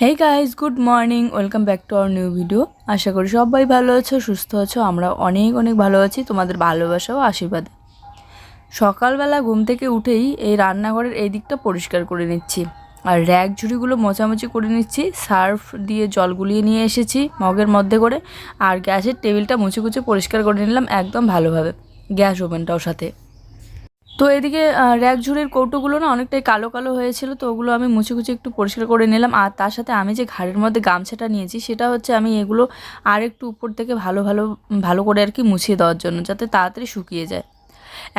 Hey guys good morning welcome back to our new video আশা করি সবাই ভালো আছো, সুস্থ আছো। আমরা অনেক অনেক ভালো আছি। তোমাদের ভালোবাসা ও আশীর্বাদে। সকালবেলা ঘুম থেকে উঠেই এই রান্নাঘরের এই দিকটা পরিষ্কার করে নিচ্ছি। আর র্যাক ঝুড়িগুলো মোচামুচি করে নিচ্ছি। সার্ফ দিয়ে জল গুলিয়ে নিয়ে এসেছি মগের মধ্যে করে। আর গ্যাসের টেবিলটা মুছে কুচে পরিষ্কার করে নিলাম একদম ভালোভাবে। গ্যাস ওভেনটাও সাথে। তো এদিকে র্যাক ঝুড়ির কৌটোগুলো না অনেকটাই কালো কালো হয়েছিল, তো ওগুলো আমি মুছে কুচে একটু পরিষ্কার করে নিলাম। আর তার সাথে আমি যে ঘাড়ের মধ্যে গামছাটা নিয়েছি, সেটা হচ্ছে আমি এগুলো আর একটু উপর থেকে ভালো ভালো ভালো করে আর কি মুছিয়ে দেওয়ার জন্য, যাতে তাড়াতাড়ি শুকিয়ে যায়।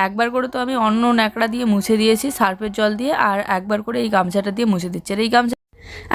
একবার করে তো আমি অন্য ন্যাকড়া দিয়ে মুছে দিয়েছি, সার্ফের জল দিয়ে, আর একবার করে এই গামছাটা দিয়ে মুছে দিচ্ছি। আর এই গামছা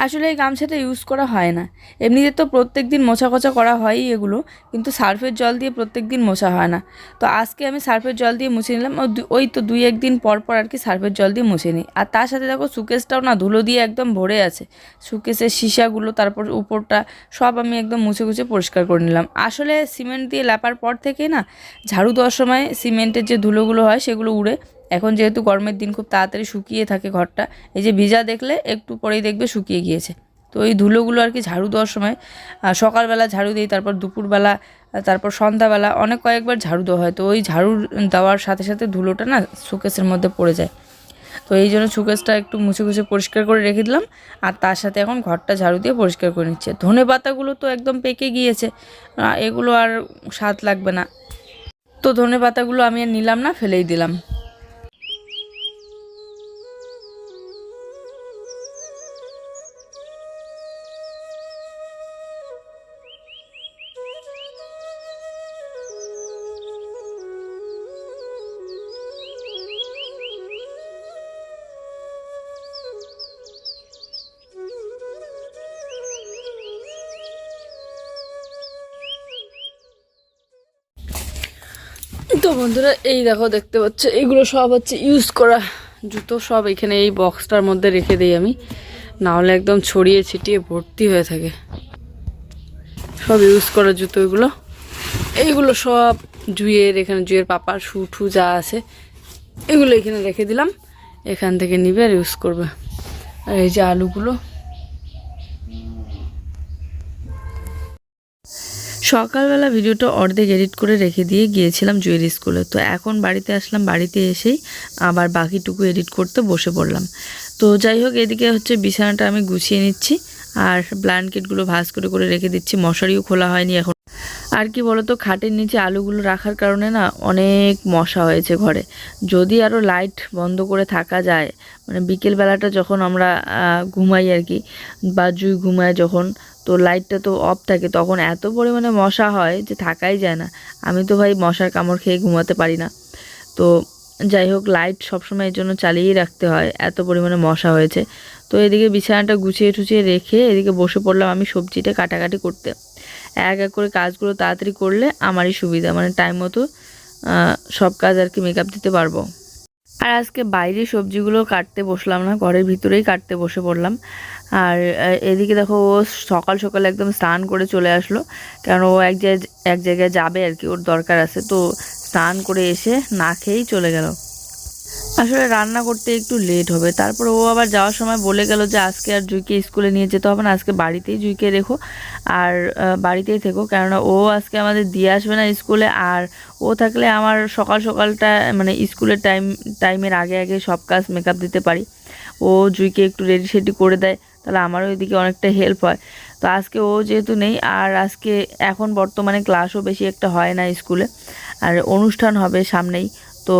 আসলে এই গামছাটা ইউজ করা হয় না। এমনিতে তো প্রত্যেক দিন মোছা কোচা করা হয়ই এগুলো, কিন্তু সার্ফের জল দিয়ে প্রত্যেক দিন মোছা হয় না। তো আজকে আমি সার্ফের জল দিয়ে মুছে নিলাম ওই তো দুই একদিন পর পর আর কি সার্ফের জল দিয়ে মুছে নিই। আর তার সাথে দেখো সুকেসটাও না ধুলো দিয়ে একদম ভরে আছে। সুকেসের সীসাগুলো, তারপর উপরটা সব আমি একদম মুছে মুছে পরিষ্কার করে নিলাম। আসলে সিমেন্ট দিয়ে লেপার পর থেকে না ঝাড়ু দেওয়ার সময় সিমেন্টের যে ধুলোগুলো হয় সেগুলো উড়ে এখন যেহেতু গরমের দিন খুব তাড়াতাড়ি শুকিয়ে থাকে ঘরটা, এই যে ভিজা দেখলে একটু পরেই দেখবে শুকিয়ে গিয়েছে। তো এই ধুলোগুলো আর কি ঝাড়ু দেওয়ার সময় সকালবেলা ঝাড়ু দিই, তারপর দুপুরবেলা তারপর সন্ধ্যাবেলা অনেক কয়েকবার ঝাড়ু দেওয়া হয়। তো ওই ঝাড়ু দেওয়ার সাথে সাথে ধুলোটা না শোকেসের মধ্যে পড়ে যায়। তো এই জন্য শোকেসটা একটু মুছে মুছে পরিষ্কার করে রেখে দিলাম। আর তার সাথে এখন ঘরটা ঝাড়ু দিয়ে পরিষ্কার করে নিচ্ছে। ধনে পাতাগুলো তো একদম পেকে গিয়েছে। এগুলো আর স্বাদ লাগবে না। তো ধনে পাতাগুলো আমি আর নিলাম না, ফেলেই দিলাম। তো বন্ধুরা, এই দেখো, দেখতে পাচ্ছ, এগুলো সব হচ্ছে ইউজ করা জুতো, সব এখানে এই বক্সটার মধ্যে রেখে দিই আমি। না হলে একদম ছড়িয়ে ছিটিয়ে ভর্তি হয়ে থাকে। সব ইউজ করা জুতো এগুলো। এইগুলো সব জুয়ের, এখানে জুয়ের পাপার শু টু যা আছে, এগুলো এখানে রেখে দিলাম। এখান থেকে নিবে আর ইউজ করবে। আর এই যে আলুগুলো সকালবেলা ভিডিওটা অর্ধেক এডিট করে রেখে দিয়ে গিয়েছিলাম জুয়েরি স্কুলে তো এখন বাড়িতে আসলাম, বাড়িতে এসেই আবার বাকিটুকু এডিট করতে বসে পড়লাম। তো যাই হোক, এদিকে হচ্ছে বিছানাটা আমি গুছিয়ে নিচ্ছি আর ব্ল্যাঙ্কেটগুলো ভাঁজ করে করে রেখে দিচ্ছি। মশারিও খোলা হয়নি এখন। আর কি বলতো, খাটের নিচে আলুগুলো রাখার কারণে না অনেক মশা হয়েছে ঘরে। যদি আরও লাইট বন্ধ করে থাকা যায় মানে বিকেলবেলাটা যখন আমরা ঘুমাই আর কি, বা জুই ঘুমায় যখন তো লাইটটা তো অফ থাকে, তখন এত পরিমাণে মশা হয় যে থাকাই যায় না। আমি তো ভাই মশার কামড় খেয়ে ঘুমাতে পারি না। তো যাই হোক লাইট সবসময় এর জন্য চালিয়েই রাখতে হয়, এত পরিমাণে মশা হয়েছে। তো এদিকে বিছানাটা গুছিয়ে টুছিয়ে রেখে এদিকে বসে পড়লাম আমি সবজিটা কাটাকাটি করতে। এক এক করে কাজগুলো তাড়াতাড়ি করলে আমারই সুবিধা মানে টাইম মতো সব কাজ আর কি মেকআপ দিতে পারব। আর আজকে বাইরে সবজিগুলো কাটতে বসলাম না, ঘরের ভিতরেই কাটতে বসে পড়লাম। আর এদিকে দেখো ও সকাল সকাল একদম স্নান করে চলে আসলো। কারণ ও এক জায়গায় এক জায়গায় যাবে আর কি, ওর দরকার আছে। তো স্নান করে এসে না খেয়েই চলে গেল। আসলে রান্না করতে একটু লেট হবে। তারপর ও আবার যাওয়ার সময় বলে গেল যে, আজকে আর জুইকে স্কুলে নিয়ে যেতে হবে না, আজকে বাড়িতেই জুইকে রেখো। আর বাড়িতেই থেকো। কেননা ও আজকে আমাদের দিয়ে আসবে না স্কুলে। আর ও থাকলে আমার সকাল সকালটা মানে স্কুলের টাইম, টাইমের আগে আগে সব কাজ মেকআপ দিতে পারি। ও জুইকে একটু রেডি সেডি করে দেয়, তাহলে আমারও এদিকে অনেকটা হেল্প হয়। তো আজকে ও যেহেতু নেই, আর আজকে এখন বর্তমানে ক্লাসও বেশি একটা হয় না স্কুলে। আর অনুষ্ঠান হবে সামনেই। তো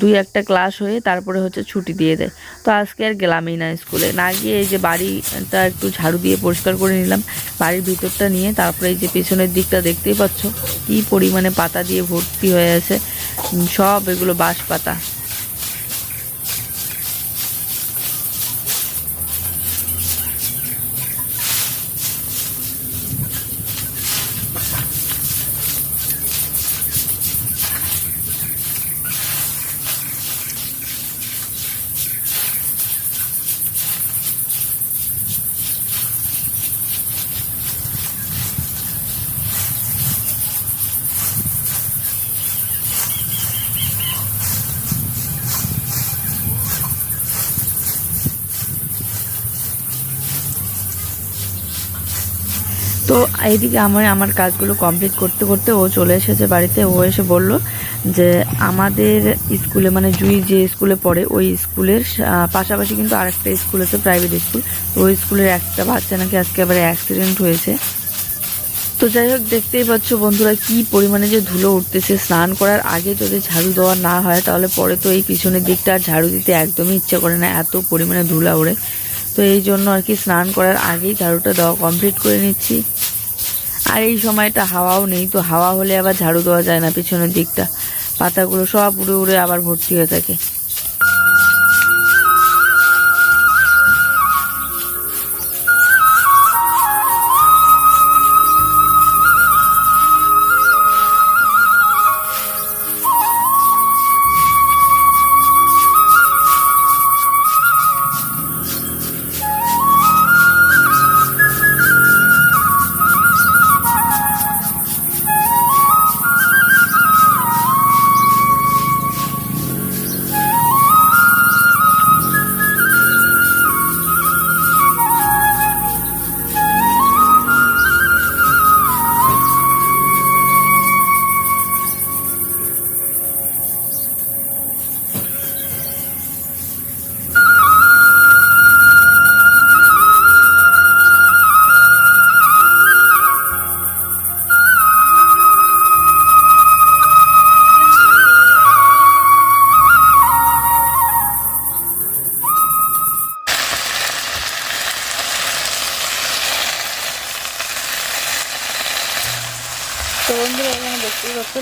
দুই একটা ক্লাস হয়ে তারপরে হচ্ছে ছুটি দিয়ে দেয়। তো আজকে আর গেলামই না স্কুলে। না গিয়ে এই যে বাড়িটা একটু ঝাড়ু দিয়ে পরিষ্কার করে নিলাম। বাড়ির ভিতরটা নিয়ে তারপরে এই যে পেছনের দিকটা দেখতেই পাচ্ছ, কি পরিমাণে পাতা দিয়ে ভর্তি হয়ে আছে। সব এগুলো বাঁশ পাতা তো এইদিকে আমার আমার কাজগুলো কমপ্লিট করতে করতে ও চলে এসেছে বাড়িতে। ও এসে বলল যে আমাদের স্কুলে মানে জুই যে স্কুলে পড়ে, ওই স্কুলের পাশাপাশি কিন্তু আরেকটা স্কুল আছে প্রাইভেট স্কুল তো ওই স্কুলের একটা বাচ্চা নাকি আজকে আবার অ্যাক্সিডেন্ট হয়েছে। তো যাই হোক, দেখতেই পাচ্ছ বন্ধুরা কি পরিমাণে যে ধুলো উঠতেছে। স্নান করার আগে যদি ঝাড়ু দেওয়া না হয়, তাহলে পরে তো এই পিছনের দিকটা আর ঝাড়ু দিতে একদমই ইচ্ছা করে না, এত পরিমাণে ধুলা ওড়ে। তো এই জন্য আর কি স্নান করার আগেই ঝাড়ুটা দেওয়া কমপ্লিট করে নিচ্ছি। আর এই সময়টা হাওয়াও নেই, তো হাওয়া হলে আবার ঝাড়ু দেওয়া যায় না, পিছনের দিকটা। পাতাগুলো সব উড়ে উড়ে আবার ভর্তি হয়ে থাকে।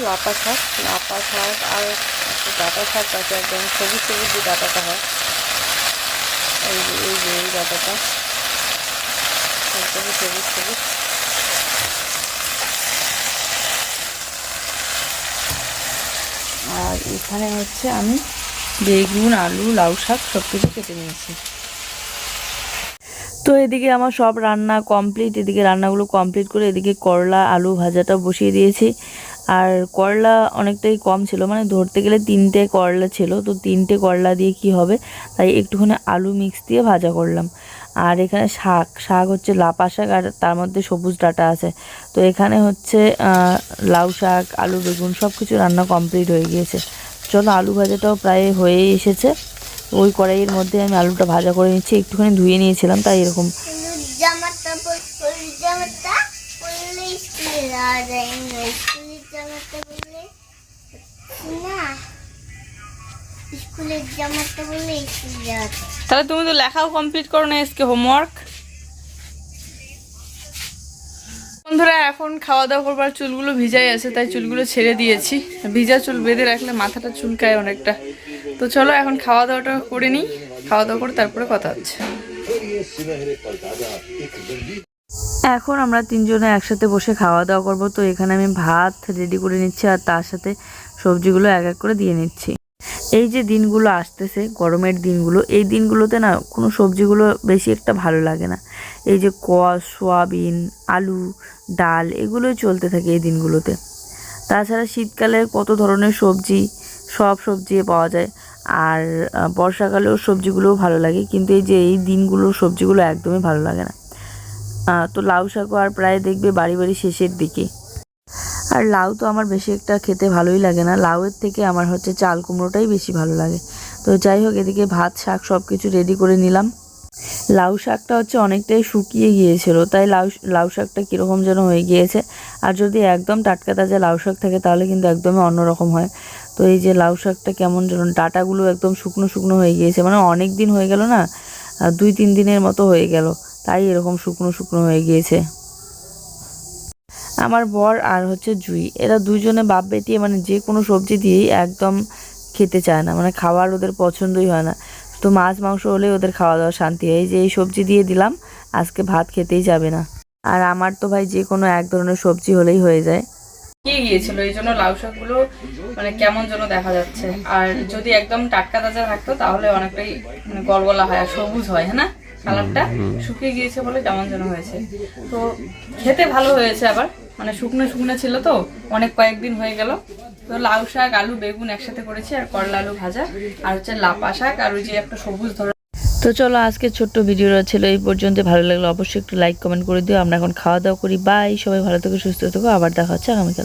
লাপা শাক লাপা শাক আর একটা ডাটা শাক আছে একদম সবুজ সবুজ যে ডাটাটা হয়। এই যে এই যে, এই ডাটাটা। একদমই সবুজ সবুজ আর এখানে হচ্ছে আমি বেগুন, আলু, লাউ শাক সব কিছু কেটে নিয়েছি। তো এদিকে আমার সব রান্না কমপ্লিট এদিকে রান্নাগুলো কমপ্লিট করে এদিকে করলা, আলু ভাজাটা বসিয়ে দিয়েছি। আর করলা অনেকটাই কম ছিল মানে ধরতে গেলে তিনটে করলা ছিল, তো তিনটে করলা দিয়ে কি হবে? তাই একটুখানি আলু মিক্স দিয়ে ভাজা করলাম। আর এখানে শাক শাক হচ্ছে লাপা শাক আর তার মধ্যে সবুজ ডাটা আছে। তো এখানে হচ্ছে লাউ শাক, আলু বেগুন সব কিছু রান্না কমপ্লিট হয়ে গিয়েছে। চলো আলু ভাজাটাও প্রায় হয়েই এসেছে। ওই কড়াইয়ের মধ্যে আমি আলুটা ভাজা করে নিচ্ছি, একটুখানি ধুয়ে নিয়েছিলাম, তাই এরকম। হলুদ জামাটা পর- হলুদ জামাটা পরলে স্কুলে যাওয়া যায় না স্কুলের জামাটা পরলে না স্কুলের জামাটা পরলে স্কুল যাওয়া যায় তাহলে তুমি তো লেখাও কমপ্লিট করো না আজকে হোমওয়ার্ক বন্ধুরা, এখন খাওয়া দাওয়া করবার চুলগুলো ভিজাই আছে, তাই চুলগুলো ছেড়ে দিয়েছি। ভিজা চুল বেঁধে রাখলে মাথাটা চুলকায় অনেকটা। তো চলো এখন খাওয়া দাওয়াটা করে নিই খাওয়া দাওয়া করে তারপরে কথা হচ্ছে। এখন আমরা তিনজনে একসাথে বসে খাওয়া দাওয়া করব। তো এখানে আমি ভাত রেডি করে নিচ্ছি আর তার সাথে সবজিগুলো এক এক করে দিয়ে নিচ্ছি। এই যে দিনগুলো আসতেছে, গরমের দিনগুলো, এই দিনগুলোতে না কোনো সবজিগুলো বেশি একটা ভালো লাগে না। এই যে কোয়াশ সোয়াবিন, আলু, ডাল এগুলোই চলতে থাকে এই দিনগুলোতে। তাছাড়া শীতকালে কত ধরনের সবজি, সব সবজি পাওয়া যায়। আর বর্ষাকালেও সবজিগুলোও ভালো লাগে, কিন্তু এই যে এই দিনগুলো সবজিগুলো একদমই ভালো লাগে না। তো লাউ শাকও আর প্রায় দেখবে বাড়ি বাড়ি শেষের দিকে। আর লাউ তো আমার বেশি একটা খেতে ভালোই লাগে না। লাউয়ের থেকে আমার হচ্ছে চাল কুমড়োটাই বেশি ভালো লাগে। তো যাই হোক, এদিকে ভাত, শাক সব কিছু রেডি করে নিলাম। লাউ শাকটা হচ্ছে অনেকটাই শুকিয়ে গিয়েছিল, তাই লাউ লাউ শাকটা কীরকম যেন হয়ে গিয়েছে। আর যদি একদম টাটকা তাজা লাউ শাক থাকে, তাহলে কিন্তু একদমই অন্যরকম হয়। তো এই যে লাউ শাকটা কেমন যেন, ডাটাগুলো একদম শুকনো শুকনো হয়ে গিয়েছে। মানে অনেক দিন হয়ে গেল না দুই তিন দিনের মতো হয়ে গেল, তাই এরকম শুকনো শুকনো হয়ে গিয়েছে। আমার বর আর হচ্ছে জুই, এরা দুজনে বাপ বেটিয়ে মানে যে কোনো সবজি দিয়েই একদম খেতে চায় না মানে খাবার ওদের পছন্দই হয় না। তো মাছ, মাংস হলে ওদের খাওয়া দাওয়া শান্তি হয় যে এই সবজি দিয়ে দিলাম, আজকে ভাত খেতেই যাবে না। আর আমার তো ভাই যে কোনো এক ধরনের সবজি হলেই হয়ে যায়। কি গিয়েছিল? এই জন্য লাউ শাকগুলো মানে কেমন যেন দেখা যাচ্ছে। আর যদি একদম টাটকা তাজা থাকতো তাহলে অনেকটাই মানে গলগলা হয় আর সবুজ হয় হ্যাঁ না? কালারটা শুকিয়ে গিয়েছে বলে কেমন যেন হয়েছে। তো খেতে ভালো হয়েছে আবার। মানে শুকনো শুকনো ছিল তো অনেক কয়েকদিন হয়ে গেল। তো লাউ শাক আলু বেগুন একসাথে করেছি আর করলা আলু ভাজা আর হচ্ছে লাপা শাক আর ওই যে একটা সবুজ ধরনের তো চলো আজকে ছোট্ট ভিডিওটা ছিল এই পর্যন্ত। ভালো লাগলে অবশ্যই একটু লাইক কমেন্ট করে দিও। আমরা এখন খাওয়া দাওয়া করি। বাই সবাই ভালো থেকো সুস্থ থেকো। আবার দেখা হচ্ছে আগামীকাল।